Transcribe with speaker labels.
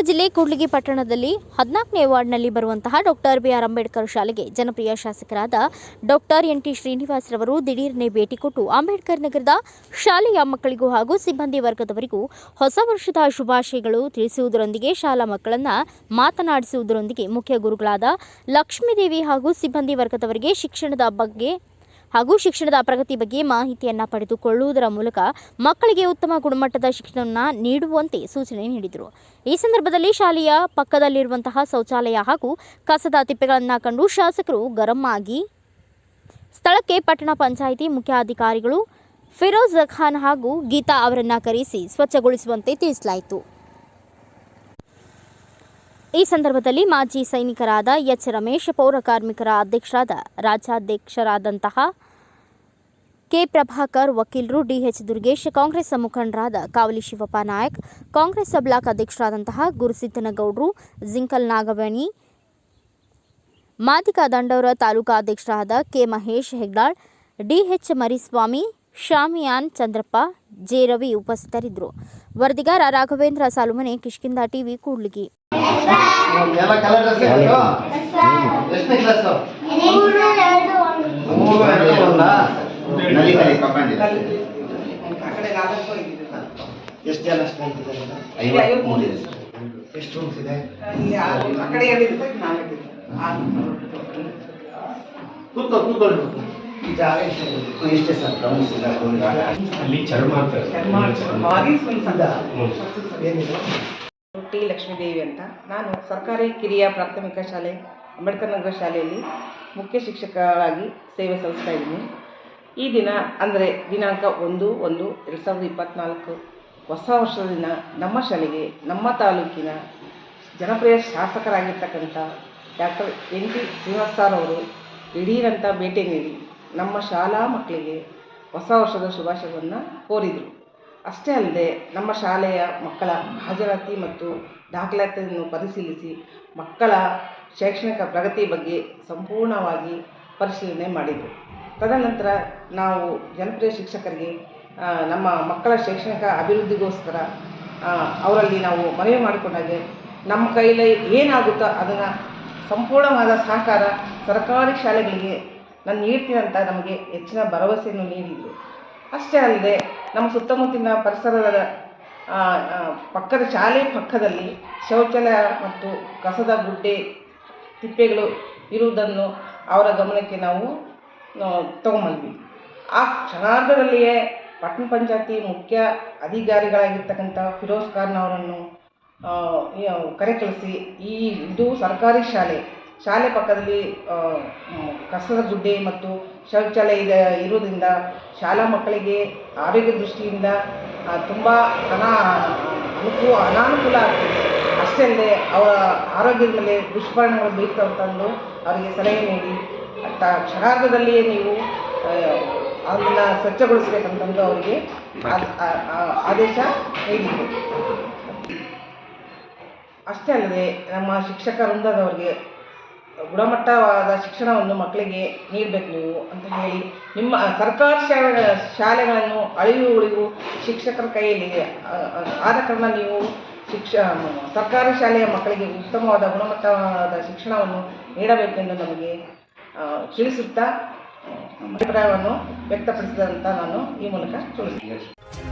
Speaker 1: ಕೂಡ್ಲಿಗಿ ಪಟ್ಟಣದಲ್ಲಿ ಹದಿನಾಲ್ಕನೇ ವಾರ್ಡ್ನಲ್ಲಿ ಬರುವಂತಹ ಡಾಕ್ಟರ್ ಬಿ ಆರ್ ಅಂಬೇಡ್ಕರ್ ಶಾಲೆಗೆ ಜನಪ್ರಿಯ ಶಾಸಕರಾದ ಡಾಕ್ಟರ್ ಎನ್ ಟಿ ಶ್ರೀನಿವಾಸರವರು ದಿಢೀರನೆ ಭೇಟಿ ಕೊಟ್ಟು ಅಂಬೇಡ್ಕರ್ ನಗರದ ಶಾಲೆಯ ಮಕ್ಕಳಿಗೂ ಹಾಗೂ ಸಿಬ್ಬಂದಿ ವರ್ಗದವರಿಗೂ ಹೊಸ ವರ್ಷದ ಶುಭಾಶಯಗಳು ತಿಳಿಸುವುದರೊಂದಿಗೆ ಶಾಲಾ ಮಕ್ಕಳನ್ನ ಮಾತನಾಡಿಸುವುದರೊಂದಿಗೆ ಮುಖ್ಯ ಗುರುಗಳಾದ ಲಕ್ಷ್ಮೀದೇವಿ ಹಾಗೂ ಸಿಬ್ಬಂದಿ ವರ್ಗದವರಿಗೆ ಶಿಕ್ಷಣದ ಬಗ್ಗೆ ಹಾಗೂ ಶಿಕ್ಷಣದ ಪ್ರಗತಿ ಬಗ್ಗೆ ಮಾಹಿತಿಯನ್ನು ಪಡೆದುಕೊಳ್ಳುವುದರ ಮೂಲಕ ಮಕ್ಕಳಿಗೆ ಉತ್ತಮ ಗುಣಮಟ್ಟದ ಶಿಕ್ಷಣವನ್ನು ನೀಡುವಂತೆ ಸೂಚನೆ ನೀಡಿದರು. ಈ ಸಂದರ್ಭದಲ್ಲಿ ಶಾಲೆಯ ಪಕ್ಕದಲ್ಲಿರುವಂತಹ ಶೌಚಾಲಯ ಹಾಗೂ ಕಸದ ತಿಪ್ಪೆಗಳನ್ನು ಕಂಡು ಶಾಸಕರು ಗರಂ ಆಗಿ ಸ್ಥಳಕ್ಕೆ ಪಟ್ಟಣ ಪಂಚಾಯಿತಿ ಮುಖ್ಯಾಧಿಕಾರಿಗಳು ಫಿರೋಜ್ ಖಾನ್ ಹಾಗೂ ಗೀತಾ ಅವರನ್ನು ಕರೆಸಿ ಸ್ವಚ್ಛಗೊಳಿಸುವಂತೆ ತಿಳಿಸಲಾಯಿತು. ಈ ಸಂದರ್ಭದಲ್ಲಿ ಮಾಜಿ ಸೈನಿಕರಾದ ಎಚ್ ರಮೇಶ್, ಪೌರ ಕಾರ್ಮಿಕರ ಅಧ್ಯಕ್ಷರಾದ ರಾಜ್ಯಾಧ್ಯಕ್ಷರಾದಂತಹ ಕೆ ಪ್ರಭಾಕರ್, ವಕೀಲರು ಡಿಎಚ್ ದುರ್ಗೇಶ್, ಕಾಂಗ್ರೆಸ್ ಮುಖಂಡರಾದ ಕಾವಲಿ ಶಿವಪ್ಪ ನಾಯಕ್, ಕಾಂಗ್ರೆಸ್ ಬ್ಲಾಕ್ ಅಧ್ಯಕ್ಷರಾದಂತಹ ಗುರುಸಿದ್ದನಗೌಡರು, ಜಿಂಕಲ್ ನಾಗವೇಣಿ ಮಾದಿಕ ದಂಡವರ ತಾಲೂಕಾ ಅಧ್ಯಕ್ಷರಾದ K Mahesh Hegdal DH Mariswamy, Shamiyan Chandrappa, J Ravi ಉಪಸ್ಥಿತರಿದ್ದರು. ವರದಿಗಾರ ರಾಘವೇಂದ್ರ ಸಾಲುಮನೆ ಕಿಷ್ಕಿಂದ ಟಿವಿ, ಕೂಡ್ಲಿಗಿ.
Speaker 2: ಎಲ್ಲ ಕಲರ್ ಡ್ರೆಸ್ ಇರೋದು ಎಷ್ಟನೇ ಕ್ಲಾಸು ಮೂರು ಎರಡು ಒಂದಾ ನಲಿ ನಲಿ ಕಪ್ಪಂಡಿದೆ ಎಷ್ಟು ಜನ. ಇದೆ ಎಷ್ಟು ರೂಮ್ಸ್ ಇದೆ? ಕೂತ್ಕೊ ಕೂತ್ಕೊಳ್ಳಿ ಎಷ್ಟೇ ಸರ್ ಚರ್ಮ
Speaker 3: ಅಲ್ಲಿ ಚರ್ಮ ಅಂತ
Speaker 2: ಏನಿದೆ?
Speaker 4: ಟಿ ಲಕ್ಷ್ಮೀದೇವಿ ಅಂತ. ನಾನು ಸರ್ಕಾರಿ ಕಿರಿಯ ಪ್ರಾಥಮಿಕ ಶಾಲೆ, ಅಂಬೇಡ್ಕರ್ ನಗರ ಶಾಲೆಯಲ್ಲಿ ಮುಖ್ಯ ಶಿಕ್ಷಕರಾಗಿ ಸೇವೆ ಸಲ್ಲಿಸ್ತಾ ಇದ್ದೀನಿ. ಈ ದಿನ ಅಂದರೆ ದಿನಾಂಕ ಒಂದು ಒಂದು ಎರಡು ಸಾವಿರದ ಇಪ್ಪತ್ತ್ನಾಲ್ಕು ಹೊಸ ವರ್ಷದ ದಿನ ನಮ್ಮ ಶಾಲೆಗೆ, ನಮ್ಮ ತಾಲೂಕಿನ ಜನಪ್ರಿಯ ಶಾಸಕರಾಗಿರ್ತಕ್ಕಂಥ ಡಾಕ್ಟರ್ ಎನ್ ಟಿ ಶ್ರೀನಿವಾಸ್ ಅವರು ದಿಢೀರಂತ ಭೇಟಿ ನೀಡಿ ನಮ್ಮ ಶಾಲಾ ಮಕ್ಕಳಿಗೆ ಹೊಸ ವರ್ಷದ ಶುಭಾಶಯವನ್ನು ಕೋರಿದರು. ಅಷ್ಟೇ ಅಲ್ಲದೆ ನಮ್ಮ ಶಾಲೆಯ ಮಕ್ಕಳ ಹಾಜರಾತಿ ಮತ್ತು ದಾಖಲಾತಿಯನ್ನು ಪರಿಶೀಲಿಸಿ ಮಕ್ಕಳ ಶೈಕ್ಷಣಿಕ ಪ್ರಗತಿ ಬಗ್ಗೆ ಸಂಪೂರ್ಣವಾಗಿ ಪರಿಶೀಲನೆ ಮಾಡಿದರು. ತದನಂತರ ನಾವು ಜನಪ್ರಿಯ ಶಿಕ್ಷಕರಿಗೆ ನಮ್ಮ ಮಕ್ಕಳ ಶೈಕ್ಷಣಿಕ ಅಭಿವೃದ್ಧಿಗೋಸ್ಕರ ಅವರಲ್ಲಿ ನಾವು ಮನವಿ ಮಾಡಿಕೊಂಡಾಗೆ ನಮ್ಮ ಕೈಲಿ ಏನಾಗುತ್ತೋ ಅದನ್ನು ಸಂಪೂರ್ಣವಾದ ಸಹಕಾರ ಸರ್ಕಾರಿ ಶಾಲೆಗಳಿಗೆ ನಾನು ನೀಡ್ತೀನಿ ಅಂತ ನಮಗೆ ಹೆಚ್ಚಿನ ಭರವಸೆಯನ್ನು ನೀಡಿದರು. ಅಷ್ಟೇ ಅಲ್ಲದೆ ನಮ್ಮ ಸುತ್ತಮುತ್ತಲಿನ ಪರಿಸರದ ಪಕ್ಕದ ಶಾಲೆ ಪಕ್ಕದಲ್ಲಿ ಶೌಚಾಲಯ ಮತ್ತು ಕಸದ ಗುಡ್ಡೆ ತಿಪ್ಪೆಗಳು ಇರುವುದನ್ನು ಅವರ ಗಮನಕ್ಕೆ ನಾವು ತಗೊಂಬಂದ್ವಿ. ಆ ಕ್ಷಣಾರ್ಧದಲ್ಲಿಯೇ ಪಟ್ಟಣ ಪಂಚಾಯತಿ ಮುಖ್ಯ ಅಧಿಕಾರಿಗಳಾಗಿರ್ತಕ್ಕಂಥ ಫಿರೋಜ್ ಖಾನ್ ಅವರನ್ನು ಆ, ಕರೆ ಕಳಿಸಿ ಈ ಇದು ಸರ್ಕಾರಿ ಶಾಲೆ ಶಾಲೆ ಪಕ್ಕದಲ್ಲಿ ಕಸದ ಗುಡ್ಡೆ ಮತ್ತು ಶೌಚಾಲಯ ಇದೆ ಇರುವುದರಿಂದ ಶಾಲಾ ಮಕ್ಕಳಿಗೆ ಆರೋಗ್ಯ ದೃಷ್ಟಿಯಿಂದ ತುಂಬ ಅನಾ ಅನುಕೂಲ ಅನಾನುಕೂಲ ಆಗ್ತದೆ. ಅಷ್ಟೇ ಅಲ್ಲದೆ ಅವರ ಆರೋಗ್ಯದ ಮೇಲೆ ದುಷ್ಪರಿಣಾಮಗಳು ಬೀಳ್ತಾವೆ ತಂದು ಅವರಿಗೆ ಸಲಹೆ ನೀಡಿ, ತ, ಕ್ಷಣಾರ್ಧದಲ್ಲಿಯೇ ನೀವು ಅದನ್ನು ಸ್ವಚ್ಛಗೊಳಿಸಬೇಕಂತಂದು ಅವರಿಗೆ ಆದೇಶ ನೀಡಿದೆ ಅಷ್ಟೇ ಅಲ್ಲದೆ ನಮ್ಮ ಶಿಕ್ಷಕ ವೃಂದದವರಿಗೆ ಗುಣಮಟ್ಟವಾದ ಶಿಕ್ಷಣವನ್ನು ಮಕ್ಕಳಿಗೆ ನೀಡಬೇಕು ನೀವು ಅಂತ ಹೇಳಿ ನಿಮ್ಮ ಸರ್ಕಾರಿ ಶಾಲೆಗಳ, ಶಾಲೆಗಳನ್ನು ಅಳಿವು ಉಳಿವು ಶಿಕ್ಷಕರ ಕೈಯಲ್ಲಿ ಆದ ಕಾರಣ ನೀವು ಶಿಕ್ಷ ಸರ್ಕಾರಿ ಶಾಲೆಯ ಮಕ್ಕಳಿಗೆ ಉತ್ತಮವಾದ, ಗುಣಮಟ್ಟವಾದ ಶಿಕ್ಷಣವನ್ನು ನೀಡಬೇಕೆಂದು ನಮಗೆ ತಿಳಿಸುತ್ತಾ ಅಭಿಪ್ರಾಯವನ್ನು ವ್ಯಕ್ತಪಡಿಸಿದಂತ ನಾನು ಈ ಮೂಲಕ ತಿಳಿಸ್ತೀನಿ.